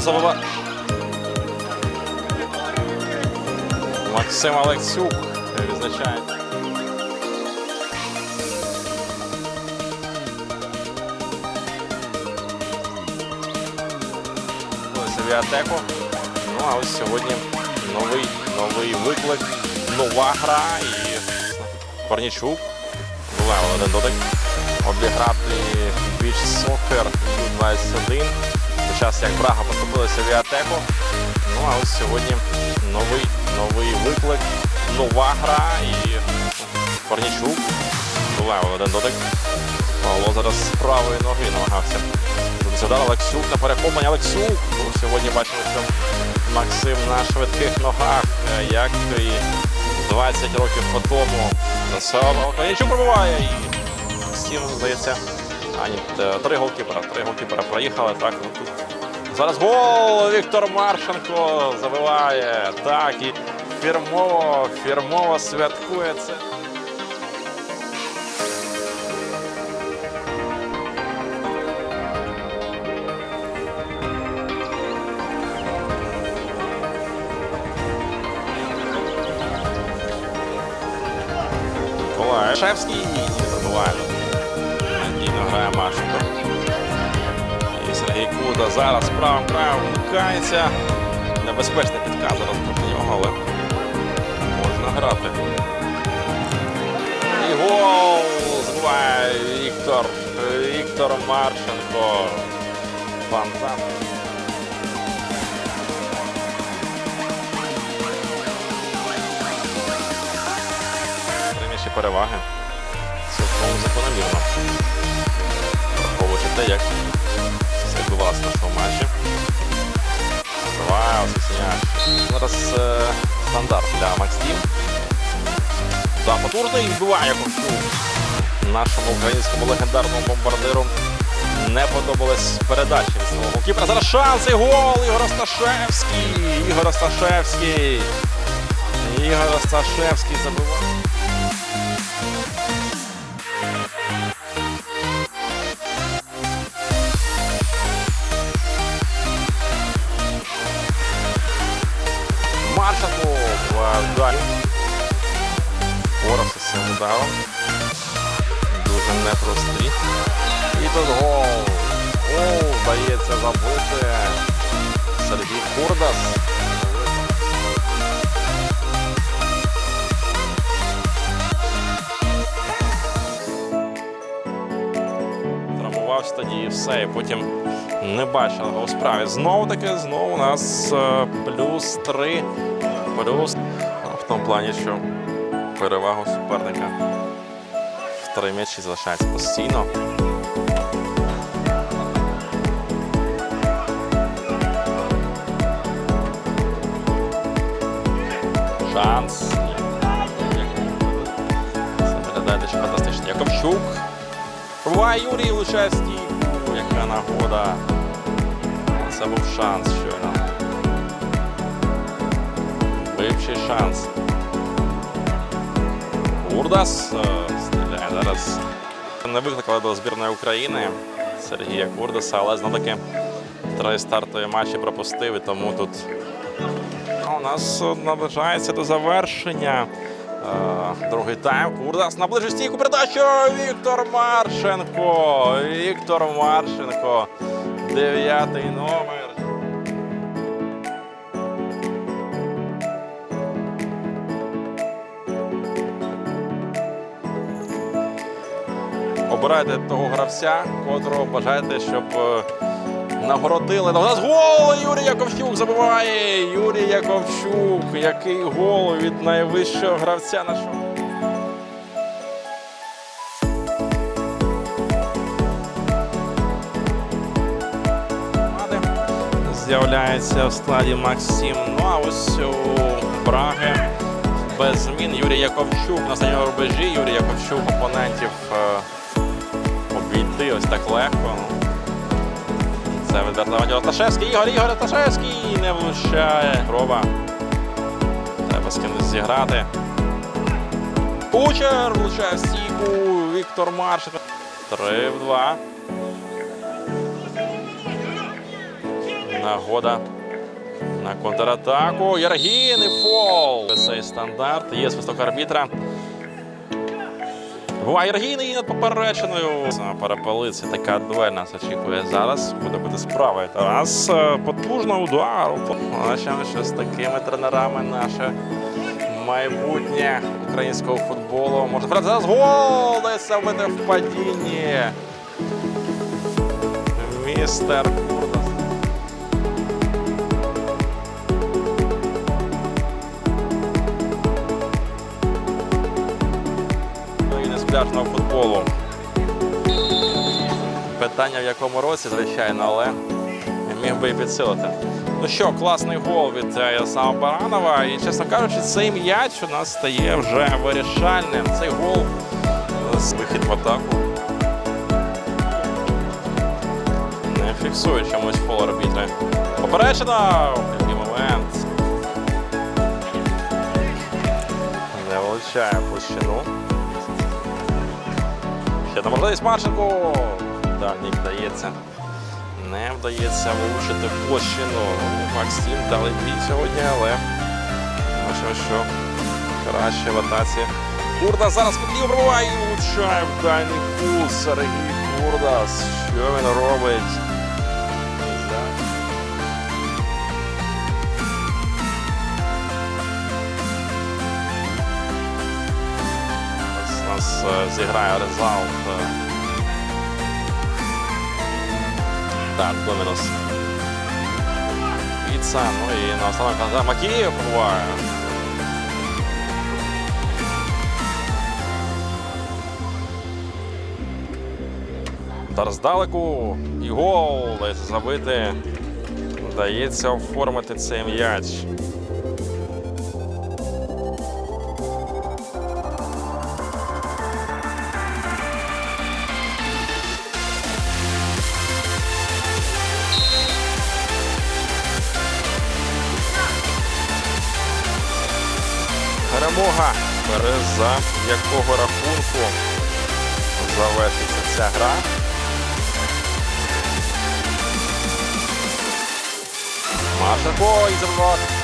Забива. Максим Алексюк відзначає. Авіатеку. Ну а ось сьогодні новий, новий виклик, нова гра і Корнічук. Була один дотик. Обіграти біч сокер U21. Час як Брага поступилася в Віатеку. Ну а ось сьогодні новий, новий виклик, нова гра і Корнічук. Була один дотик. Павло зараз з правої ноги намагався. Задав Олексюк на перехоплення. Олексюк. Ну, Сьогодні бачимо, що Максим на швидких ногах, е, як і 20 років по тому. Корнічук пробиває і всім здається. А ні, т- три голкіпера. Три голкіпера проїхали. Так, ну тут. Зараз гол! Віктор Маршенко забиває. Так, і фірмово, фірмово святкує це. Шевський забуває. Надійно грає Маршенко. Куда зараз правим краєм вмикається. Небезпечний підказ зараз проти нього, але можна грати. І гол забуває Віктор. Віктор Марченко. Фантастика. Три переваги. Цілком закономірно. Враховуючи те, як все відбувалося в нашому матчі. Вау, Сосіняш. Зараз е, стандарт для Макс Тім. Да, потужний відбиває Ковчук. Нашому українському легендарному бомбардиру не подобалась передача від свого голкіпера. Зараз шанс і гол! Ігор Осташевський! Ігор Осташевський! Ігор Осташевський забиває. Маршаков далі. Боровся з цим ударом. Дуже непростий. І тут гол. Гол вдається забити. Сергій Курдас. Травмувався тоді і все, і потім не бачили у справі. Знову таки, знову у нас е, плюс три. Плюс ну, в тому плані, що перевагу суперника в три м'ячі залишається постійно. Шанс. Це виглядає дуже фантастично. Яковчук. Пробуває Юрій. Яка нагода. Це був шанс щойно. Вивчий шанс. Курдас е, стріляє зараз. Не викликали до збірної України Сергія Курдаса, але знов таки три стартові матчі пропустив, і тому тут Ну, у нас е, наближається до завершення. Е, Другий тайм. Курдас наближує стійку передачу. Віктор Маршенко. Віктор Маршенко. Дев'ятий номер. Обирайте того гравця, котрого бажаєте, щоб е, нагородили. У нас гол! Юрій Яковчук забиває! Юрій Яковчук. Який гол від найвищого гравця нашого. З'являється в складі Максим. Ну а ось у Браги без змін Юрій Яковчук на останньому рубежі. Юрій Яковчук опонентів е, обійти ось так легко. Це від Левандів. Ігор Ігор Осташевський не влучає. Проба. Треба з кимось зіграти. Кучер влучає в стійку. Віктор Маршик. 3 в 2. Нагода на контратаку. Єргін і фол. Цей стандарт. Є свисток арбітра. І над попереченою. Перепалиці. Така дуель нас очікує зараз. Буде бути справа. Тарас е, потужно удар. Що з такими тренерами наше майбутнє українського футболу. Може зараз гол! Десь в падінні. Містер пляжного футболу. Питання в якому році, звичайно, але міг би і підсилити. Ну що, класний гол від е, Ярослава Баранова. І, чесно кажучи, цей м'яч у нас стає вже вирішальним. Цей гол е, з вихід в атаку. Не фіксує чомусь фол арбітри. Попереджено! Який момент. Не влучає площину. Ще на можливість Марченку. Дальній вдається. Не вдається влучити площину. Максим дали бій сьогодні, але бачимо, що краще в атаці. Курда зараз під ліву пробиває і влучає в дальній кул. Сергій Курдас. Що він робить? Зіграє резалт. е, Так, Домінус. Піца, ну і на останок казав Макієв пробуває. Удар здалеку і гол забити. Вдається оформити цей м'яч. Перемога. За якого рахунку завершиться ця гра. Маша, бой, забиває.